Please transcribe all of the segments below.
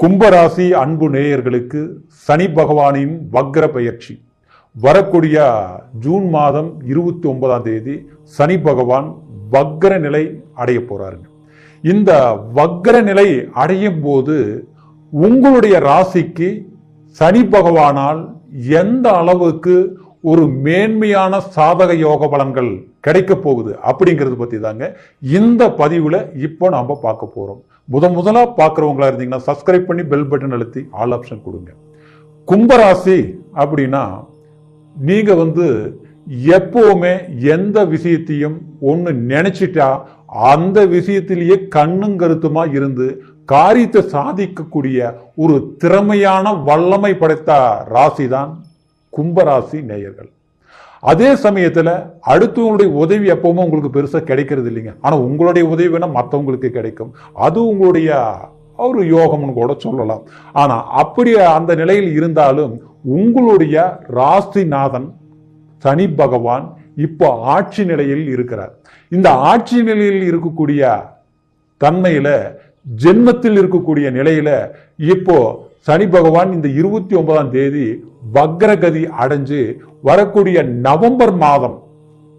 கும்பராசி அன்பு நேயர்களுக்கு சனி பகவானின் வக்ர பயிற்சி வரக்கூடிய ஜூன் மாதம் இருபத்தி ஒன்பதாம் தேதி சனி பகவான் வக்ர நிலை அடைய போகிறாருங்க இந்த வக்ர நிலை அடையும் போது உங்களுடைய ராசிக்கு சனி பகவானால் எந்த அளவுக்கு ஒரு மேன்மையான சாதக யோக பலன்கள் கிடைக்க போகுது அப்படிங்கிறது பற்றி தாங்க இந்த பதிவில் இப்போ நாம் பார்க்க போகிறோம் முத முதலாக பார்க்குறவங்களா இருந்தீங்கன்னா சப்ஸ்கிரைப் பண்ணி பெல் பட்டன் அழுத்தி ஆல் ஆப்ஷன் கொடுங்க. கும்பராசி அப்படின்னா நீங்கள் வந்து எப்போவுமே எந்த விஷயத்தையும் ஒன்று நினச்சிட்டா அந்த விஷயத்திலேயே கண்ணும் கருத்துமா இருந்து காரியத்தை சாதிக்கக்கூடிய ஒரு திறமையான வல்லமை படைத்த ராசி தான் கும்பராசி நேயர்கள். அதே சமயத்தில் அடுத்தவங்களுடைய உதவி எப்பவுமே உங்களுக்கு பெருசாக கிடைக்கிறது இல்லைங்க. ஆனால் உங்களுடைய உதவி வேணால் மற்றவங்களுக்கு கிடைக்கும். அது உங்களுடைய ஒரு யோகம்னு கூட சொல்லலாம். ஆனால் அப்படி அந்த நிலையில் இருந்தாலும் உங்களுடைய ராசிநாதன் சனி பகவான் இப்போ ஆட்சி நிலையில் இருக்கிறார். இந்த ஆட்சி நிலையில் இருக்கக்கூடிய தன்மையில ஜென்மத்தில் இருக்கக்கூடிய நிலையில இப்போ சனி பகவான் இந்த இருபத்தி ஒன்பதாம் தேதி வக்ரகதி அடைஞ்சு வரக்கூடிய நவம்பர் மாதம்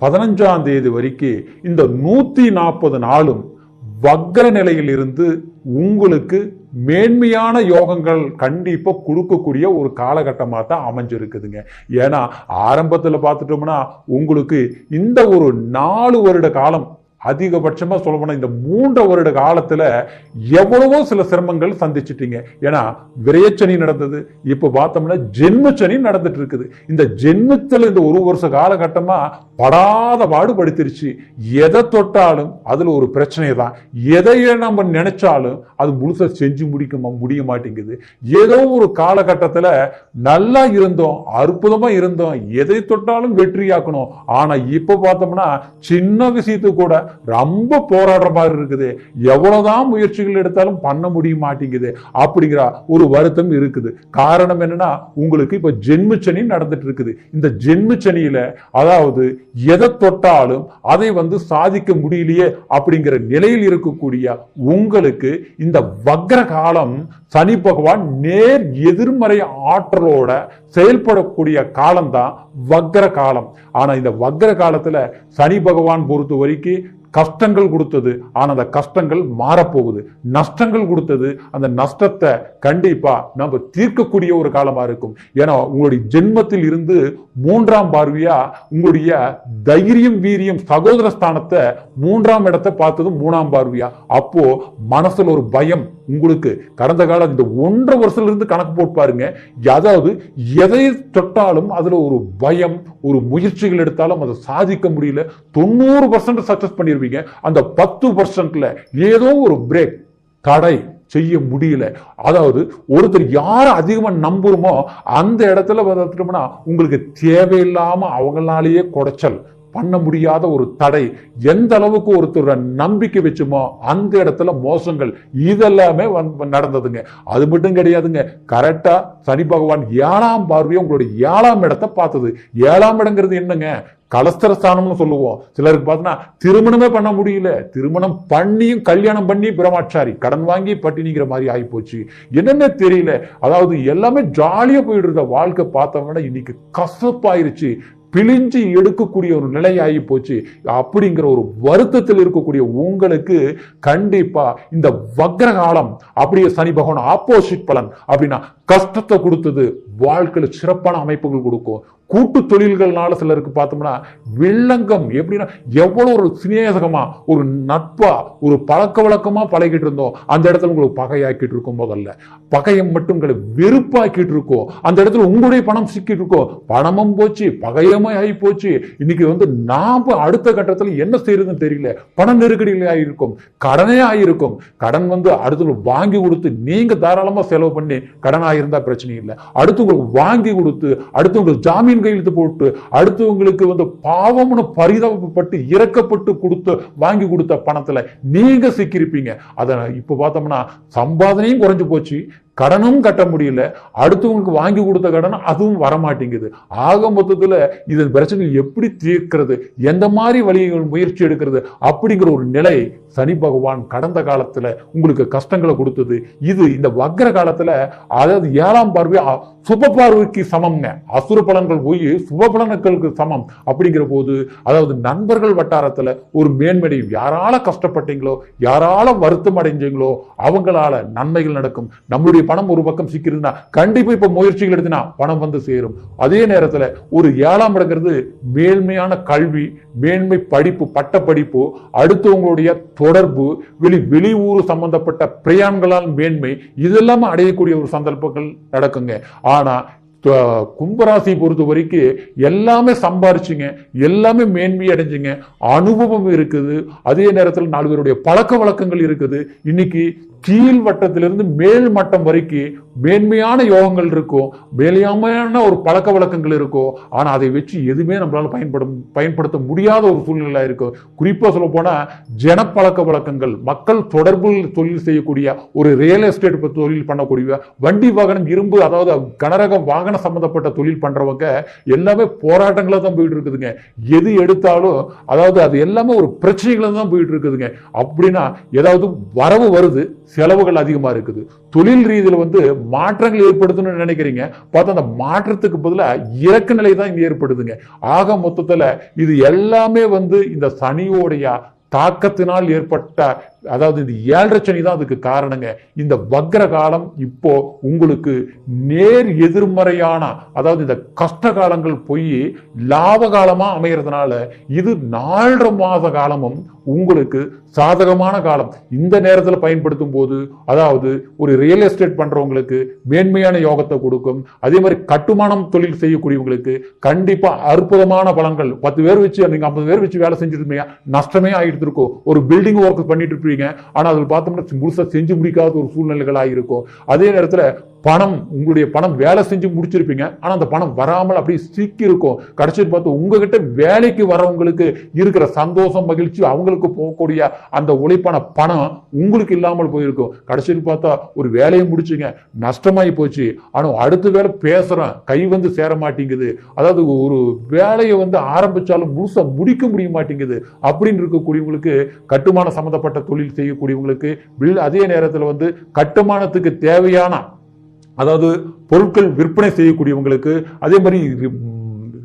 பதினஞ்சாம் தேதி வரைக்கும் இந்த நூத்தி நாற்பது நாளும் வக்ர நிலையில் இருந்து உங்களுக்கு மேன்மையான யோகங்கள் கண்டிப்பாக கொடுக்கக்கூடிய ஒரு காலகட்டமாக தான் அமைஞ்சிருக்குதுங்க. ஏன்னா ஆரம்பத்தில் பார்த்துட்டோம்னா உங்களுக்கு இந்த ஒரு நாலு வருட காலம் அதிகபட்சமாக சொல்ல போனால் இந்த மூன்று வருட காலத்தில் எவ்வளவோ சில சிரமங்கள் சந்திச்சிட்டீங்க. ஏன்னா விரயச்சனி நடந்தது. இப்போ பார்த்தோம்னா ஜென்மச்சனி நடந்துட்டு இருக்குது இந்த ஜென்மத்தில் இந்த ஒரு வருஷ காலகட்டமாக படாத பாடுபடுத்திருச்சு. எதை தொட்டாலும் அதில் ஒரு பிரச்சனை தான். எதையே நம்ம நினைச்சாலும் அது முழுசாக செஞ்சு முடிக்க முடிய மாட்டேங்குது. ஏதோ ஒரு காலகட்டத்தில் நல்லா இருந்தோம் அற்புதமாக இருந்தோம். எதை தொட்டாலும் வெற்றியாக்கணும். ஆனால் இப்போ பார்த்தோம்னா சின்ன விஷயத்துக்கு கூட ரொம்ப போராடுற மாதிரி இருக்குது. எவ்வளவுதான் முயற்சிகள் எடுத்தாலும் பண்ண முடிய மாட்டேங்குது அப்படிங்கிற ஒரு வருத்தம் இருக்குது. காரணம் என்னன்னா உங்களுக்கு இப்ப ஜென்மச்சனி நடந்துட்டு இருக்குது இந்த ஜென்மச்சனியில அதாவது எதை தொட்டாலும் அதை வந்து சாதிக்க முடியலையே அப்படிங்கிற நிலையில் இருக்கக்கூடிய உங்களுக்கு இந்த வக்ர காலம் சனி பகவான் நேர் எதிர்மறை ஆற்றலோட செயல்படக்கூடிய காலம்தான் வக்ர காலம் ஆனா இந்த வக்ர காலத்துல சனி பகவான் பொறுத்த வரைக்கும் கஷ்டங்கள் கொடுத்தது ஆனால் அந்த கஷ்டங்கள் மாறப்போகுது. நஷ்டங்கள் கொடுத்தது அந்த நஷ்டத்தை கண்டிப்பா நம்ம தீர்க்கக்கூடிய ஒரு காலமா இருக்கும். ஏன்னா உங்களுடைய ஜென்மத்தில் இருந்து மூன்றாம் பார்வையா உங்களுடைய தைரியம் வீரியம் சகோதர ஸ்தானத்தை மூன்றாம் இடத்தை பார்த்தது மூணாம் பார்வையா. அப்போ மனசுல ஒரு பயம் உங்களுக்கு. கடந்த காலம் இந்த ஒன்றரை வருஷத்துல இருந்து கணக்கு போட்டு பாருங்க. அதாவது எதை தொட்டாலும் அதுல ஒரு பயம் ஒரு முயற்சிகள் எடுத்தாலும் அதை சாதிக்க முடியல. தொண்ணூறு பர்சன்ட் சக்சஸ் பண்ணிருவீங்க அந்த பத்து பர்சன்ட்ல ஏதோ ஒரு பிரேக் தடை செய்ய முடியல. அதாவது ஒருத்தர் யாரை அதிகமா நம்புறோமோ அந்த இடத்துல பார்த்துட்டோம்னா உங்களுக்கு தேவையில்லாம அவங்களாலேயே குடைச்சல். பண்ண முடியாத ஒரு தடை எந்த அளவுக்கு ஒருத்தர் நம்பிக்கை வச்சுமோ அந்த இடத்துல மோசங்கள் இதெல்லாமே வந்து நடந்ததுங்க. அது மட்டும் கிடையாதுங்க. கரெக்டா சனி பகவான் ஏழாம் பார்வையை உங்களுடைய ஏழாம் இடத்தை பார்த்தது. ஏழாம் இடங்கிறது என்னங்க? கலஸ்தர ஸ்தானம்னு சொல்லுவோம். சிலருக்கு பார்த்தோன்னா திருமணமே பண்ண முடியல. திருமணம் பண்ணியும் கல்யாணம் பண்ணி பிரமாச்சாரி கடன் வாங்கி பட்டினிங்கிற மாதிரி ஆகி போச்சு என்னென்ன தெரியல. அதாவது எல்லாமே ஜாலியாக போயிட்டு வாழ்க்கை பார்த்தவங்கன்னா இன்னைக்கு கசப்பாயிருச்சு. பிழிஞ்சு எடுக்கக்கூடிய ஒரு நிலை ஆகி போச்சு. அப்படிங்கிற ஒரு வருத்தத்தில் இருக்கக்கூடிய உங்களுக்கு கண்டிப்பா இந்த வக்ரகாலம் அப்படியே சனி பகவான் ஆப்போசிட் பலன் அப்படின்னா கஷ்டத்தை கொடுத்தது வாழ்க்கையில சிறப்பான அமைப்புகள் கொடுக்கும். கூட்டு தொழில்கள்னால சிலருக்கு பார்த்தோம்னா வில்லங்கம் எப்படின்னா எவ்வளவு ஒரு சிநேகமா ஒரு நட்பா ஒரு பழக்க வழக்கமாக பழகிட்டு இருந்தோம். அந்த இடத்துல உங்களுக்கு பகையாக்கிட்டு இருக்கும் போதல்ல பகையம் மட்டும் உங்களை வெறுப்பாக்கிட்டு இருக்கோம். அந்த இடத்துல உங்களுடைய பணம் சிக்கிட்டு இருக்கோம். பணமும் போச்சு பகையமே ஆகி போச்சு. இன்னைக்கு வந்து நாம அடுத்த கட்டத்துல என்ன செய்யறதுன்னு தெரியல. பண நெருக்கடிகள் ஆகியிருக்கும் கடனே ஆகியிருக்கும் கடன் வந்து அடுத்த வாங்கி கொடுத்து நீங்க தாராளமா செலவு பண்ணி கடன் இருந்தா பிரச்சனை இல்லை. அடுத்தவங்களுக்கு வாங்கி கொடுத்து அடுத்தவங்களுக்கு ஜாமீன் கையெழுத்து போட்டு அடுத்தவங்களுக்கு வந்து பாவம்னு பரிதாபப்பட்டு இறக்கப்பட்டு கொடுத்து வாங்கி கொடுத்த பணத்தில் நீங்க சிக்கியிருப்பீங்க. அதை இப்போ பார்த்தோம்னா சம்பாதனையும் குறைஞ்சு போச்சு. கடனும் கட்ட முடியல. அடுத்தவங்களுக்கு வாங்கி கொடுத்த கடன் அதுவும் வரமாட்டேங்குது. ஆக மொத்தத்துல இது பிரச்சனை எப்படி தீர்க்கிறது? எந்த மாதிரி வழிகள் முயற்சி எடுக்கிறது? அப்படிங்கிற ஒரு நிலை சனி பகவான் கடந்த காலத்துல உங்களுக்கு கஷ்டங்களை கொடுத்தது. இது இந்த வக்ர காலத்துல அதாவது ஏழாம் பார்வை சுப பார்வைக்கு சமம்ங்க அசுர பலன்கள் போய் சுப பலன்களுக்கு சமம். அப்படிங்கிற போது அதாவது நண்பர்கள் வட்டாரத்துல ஒரு மேன்மையும் யாரால கஷ்டப்பட்டீங்களோ யாரால வருத்தம் அடைஞ்சீங்களோ அவங்களால நன்மைகள் நடக்கும். நம்மளுடைய பணம் ஒரு பக்கம் சிக்கிருந்தா கண்டிப்பா இப்ப முயற்சிகள் எடுத்தினா பணம் வந்து சேரும். அதே நேரத்துல ஒரு ஏழாம் இடங்கிறது மேன்மையான கல்வி மேன்மை படிப்பு பட்ட படிப்பு அடுத்தவங்களுடைய தொடர்பு வெளி வெளியூர் சம்பந்தப்பட்ட பிரயாண்களால் மேன்மை இதெல்லாம் அடையக்கூடிய ஒரு சந்தர்ப்பங்கள் நடக்குங்க. ஆனா கும்பராசி பொறுத்த வரைக்கும் எல்லாமே சம்பாரிச்சிங்க எல்லாமே மேன்மை அடைஞ்சிங்க. அனுபவம் இருக்குது. அதே நேரத்தில் நாலு பேருடைய பழக்க வழக்கங்கள் இருக்குது. இன்னைக்கு கீழ் வட்டத்திலிருந்து மேல் மட்டம் வரைக்கும் மேன்மையான யோகங்கள் இருக்கும் மேலையாமையான ஒரு பழக்க வழக்கங்கள் இருக்கும் ஆனால் அதை வச்சு எதுவுமே நம்மளால் பயன்படும் பயன்படுத்த முடியாத ஒரு சூழ்நிலை இருக்கும் குறிப்பாக சொல்ல போனால் ஜனப்பழக்க வழக்கங்கள் மக்கள் தொடர்பு தொழில் செய்யக்கூடிய ஒரு ரியல் எஸ்டேட் தொழில் பண்ணக்கூடிய வண்டி வாகனம் இரும்பு அதாவது கனரக வாகன சம்பந்தப்பட்ட தொழில் பண்ணுறவங்க எல்லாமே போராட்டங்களா தான் போயிட்டு இருக்குதுங்க எது எடுத்தாலும் அதாவது அது எல்லாமே ஒரு பிரச்சனைகளை தான் போயிட்டு இருக்குதுங்க அப்படின்னா ஏதாவது வரவு வருது செலவுகள் அதிகமா இருக்குது. தொழில் ரீதியில் வந்து மாற்றங்கள் ஏற்படுத்தணும்னு நினைக்கிறீங்க. பார்த்தா அந்த மாற்றத்துக்கு பதிலா இறக்க நிலை தான் இங்கே ஏற்படுதுங்க. ஆக மொத்தத்தில் இது எல்லாமே வந்து இந்த சனியோடைய தாக்கத்தினால் ஏற்பட்ட அதாவது இந்த ஏழரை சனி தான் அதுக்கு காரணங்க. இந்த வக்ர காலம் இப்போ உங்களுக்கு நேர் எதிர்மறையான அதாவது இந்த கஷ்ட காலங்கள் போய் லாப காலமாக அமைகிறதுனால இது நாலரை மாத காலமும் உங்களுக்கு சாதகமான காலம். இந்த நேரத்தில் பயன்படுத்தும் போது அதாவது ஒரு ரியல் எஸ்டேட் பண்ணுறவங்களுக்கு மேன்மையான யோகத்தை கொடுக்கும். அதே மாதிரி கட்டுமானம் தொழில் செய்யக்கூடியவங்களுக்கு கண்டிப்பாக அற்புதமான பலன்கள். பத்து பேர் வச்சு நீங்கள் ஐம்பது பேர் வச்சு வேலை செஞ்சுட்டு நஷ்டமே ஆகிட்டு இருக்கும் ஒரு பில்டிங் ஒர்க் பண்ணிட்டு இருப்பீங்க. ஆனால் அதில் பார்த்தோம்னா முழுசாக செஞ்சு முடிக்காத ஒரு சூழ்நிலைகளாக இருக்கும் அதே நேரத்தில் பணம் உங்களுடைய பணம் வேலை செஞ்சு முடிச்சிருப்பீங்க. ஆனால் அந்த பணம் வராமல் அப்படியே சிக்கி இருக்கும். கடைசியில் பார்த்து உங்ககிட்ட வேலைக்கு வரவங்களுக்கு இருக்கிற சந்தோஷம் மகிழ்ச்சி அவங்களுக்கு போகக்கூடிய அந்த உழைப்பான பணம் உங்களுக்கு இல்லாமல் போயிருக்கும். கடைசியில் பார்த்தா ஒரு வேலையை முடிச்சுங்க நஷ்டமாகி போச்சு. ஆனால் அடுத்த வேலை பேசுகிறேன் கை வந்து சேர மாட்டேங்குது. அதாவது ஒரு வேலையை வந்து ஆரம்பித்தாலும் முழுசாக முடிக்க முடிய மாட்டேங்குது. அப்படின்னு இருக்கக்கூடியவங்களுக்கு கட்டுமான சம்மந்தப்பட்ட தொழில் செய்யக்கூடியவங்களுக்கு bill- அதே நேரத்தில் வந்து கட்டுமானத்துக்கு தேவையான அதாவது பொருட்கள் விற்பனை செய்யக்கூடியவங்களுக்கு அதே மாதிரி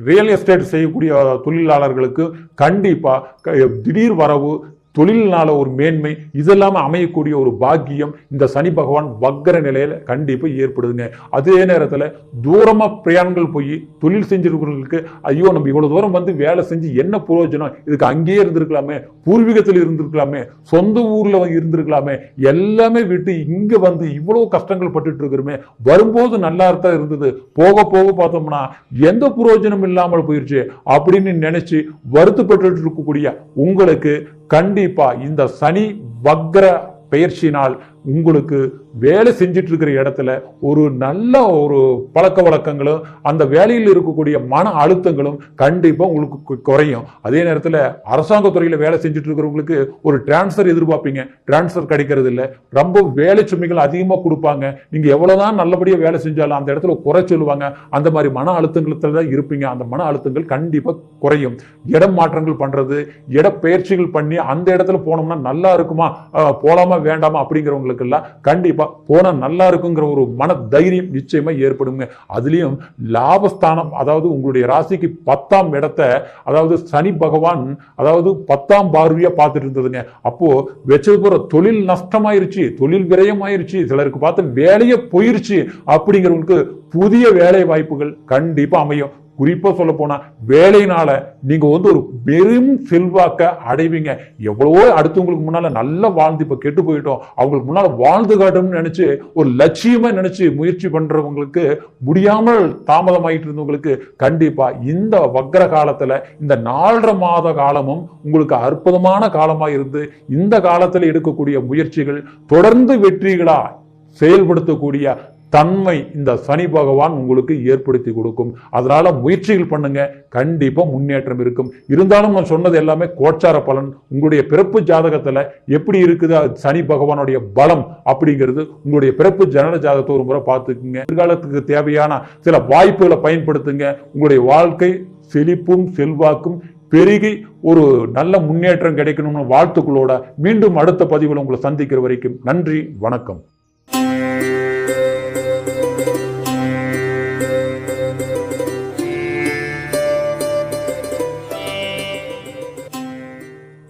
ரியல் எஸ்டேட் செய்யக்கூடிய தொழிலாளர்களுக்கு கண்டிப்பாக க- திடீர் வரவு தொழில்னால ஒரு மேன்மை இதெல்லாம அமையக்கூடிய ஒரு பாக்கியம் இந்த சனி பகவான் வக்கர நிலையில கண்டிப்பா ஏற்படுதுங்க. அதே நேரத்துல தூரமா பிரயாணங்கள் போய் தொழில் செஞ்சிருக்கிறவங்களுக்கு ஐயோ நம்ம இவ்வளவு தூரம் வந்து வேலை செஞ்சு என்ன பிரயோஜனம் இதுக்கு அங்கேயே இருந்திருக்கலாமே பூர்வீகத்தில் இருந்திருக்கலாமே சொந்த ஊர்ல இருந்திருக்கலாமே எல்லாமே விட்டு இங்க வந்து இவ்வளவு கஷ்டங்கள் பட்டுட்டு இருக்கிறோமே வரும்போது நல்லா தான் இருந்தது. போக போக பார்த்தோம்னா எந்த பிரயோஜனம் இல்லாமல் போயிருச்சு அப்படின்னு நினைச்சு வருத்தப்பட்டு இருக்கக்கூடிய உங்களுக்கு கண்டிப்பா இந்த சனி வக்ர பெயர்ச்சினால் உங்களுக்கு வேலை செஞ்சுட்டு இருக்கிற இடத்துல ஒரு நல்ல ஒரு பழக்க வழக்கங்களும் அந்த வேலையில் இருக்கக்கூடிய மன அழுத்தங்களும் கண்டிப்பாக உங்களுக்கு குறையும். அதே நேரத்தில் அரசாங்க துறையில் வேலை செஞ்சுட்டு இருக்கிறவங்களுக்கு ஒரு டிரான்ஸ்ஃபர் எதிர்பார்ப்பீங்க. டிரான்ஸ்ஃபர் கிடைக்கிறது இல்லை. ரொம்ப வேலை சுமைகள் அதிகமாக கொடுப்பாங்க. நீங்கள் எவ்வளோதான் நல்லபடியாக வேலை செஞ்சாலும் அந்த இடத்துல குறை சொல்லுவாங்க. அந்த மாதிரி மன அழுத்தங்களத்தில் தான் இருப்பீங்க. அந்த மன அழுத்தங்கள் கண்டிப்பாக குறையும். இடம் மாற்றங்கள் பண்ணுறது இடப்பெயர்ச்சிகள் பண்ணி அந்த இடத்துல போனோம்னா நல்லா இருக்குமா? போகலாமா வேண்டாமா அப்படிங்கிறவங்களுக்கெல்லாம் கண்டிப்பாக கண்டிப்பாக போனால் நல்லா இருக்குங்கிற ஒரு மன தைரியம் நிச்சயமா ஏற்படுங்க. அதுலயும் லாபஸ்தானம் அதாவது உங்களுடைய ராசிக்கு பத்தாம் இடத்தை அதாவது சனி பகவான் அதாவது பத்தாம் பார்வையா பார்த்துட்டு இருந்ததுங்க. அப்போ வச்சது போற தொழில் நஷ்டமாயிருச்சு தொழில் விரயமாயிருச்சு சிலருக்கு பார்த்து வேலையே போயிருச்சு அப்படிங்கிறவங்களுக்கு புதிய வேலை வாய்ப்புகள் கண்டிப்பா அமையும். குறிப்பா சொல்ல போனால் வேலையினால நீங்க வந்து ஒரு பெரும் செல்வாக்க அடைவீங்க. எவ்வளவோ அடுத்தவங்களுக்கு முன்னால நல்லா வாழ்ந்து இப்போ கெட்டு போயிட்டோம். அவங்களுக்கு முன்னால வாழ்ந்து காட்டணும்னு நினைச்சு ஒரு லட்சியமா நினைச்சு முயற்சி பண்றவங்களுக்கு முடியாமல் தாமதமாகிட்டு இருந்தவங்களுக்கு கண்டிப்பா இந்த வக்ர காலத்துல இந்த நாலரை மாத காலமும் உங்களுக்கு அற்புதமான காலமா இருந்து இந்த காலத்துல எடுக்கக்கூடிய முயற்சிகள் தொடர்ந்து வெற்றிகளா செயல்படுத்தக்கூடிய தன்மை இந்த சனி பகவான் உங்களுக்கு ஏற்படுத்தி கொடுக்கும். அதனால முயற்சிகள் பண்ணுங்க. கண்டிப்பாக முன்னேற்றம் இருக்கும். இருந்தாலும் நான் சொன்னது எல்லாமே கோச்சார பலன். உங்களுடைய பிறப்பு ஜாதகத்தில் எப்படி இருக்குது? அது சனி பகவானுடைய பலம் அப்படிங்கிறது உங்களுடைய பிறப்பு ஜனன ஜாதகத்தை ஒரு முறை பார்த்துக்குங்க. எதிர்காலத்துக்கு தேவையான சில வாய்ப்புகளை பயன்படுத்துங்க. உங்களுடைய வாழ்க்கை செழிப்பும் செல்வாக்கும் பெருகி ஒரு நல்ல முன்னேற்றம் கிடைக்கணும்னு வாழ்த்துக்களோட மீண்டும் அடுத்த பதிவில் உங்களை சந்திக்கிற வரைக்கும் நன்றி வணக்கம்.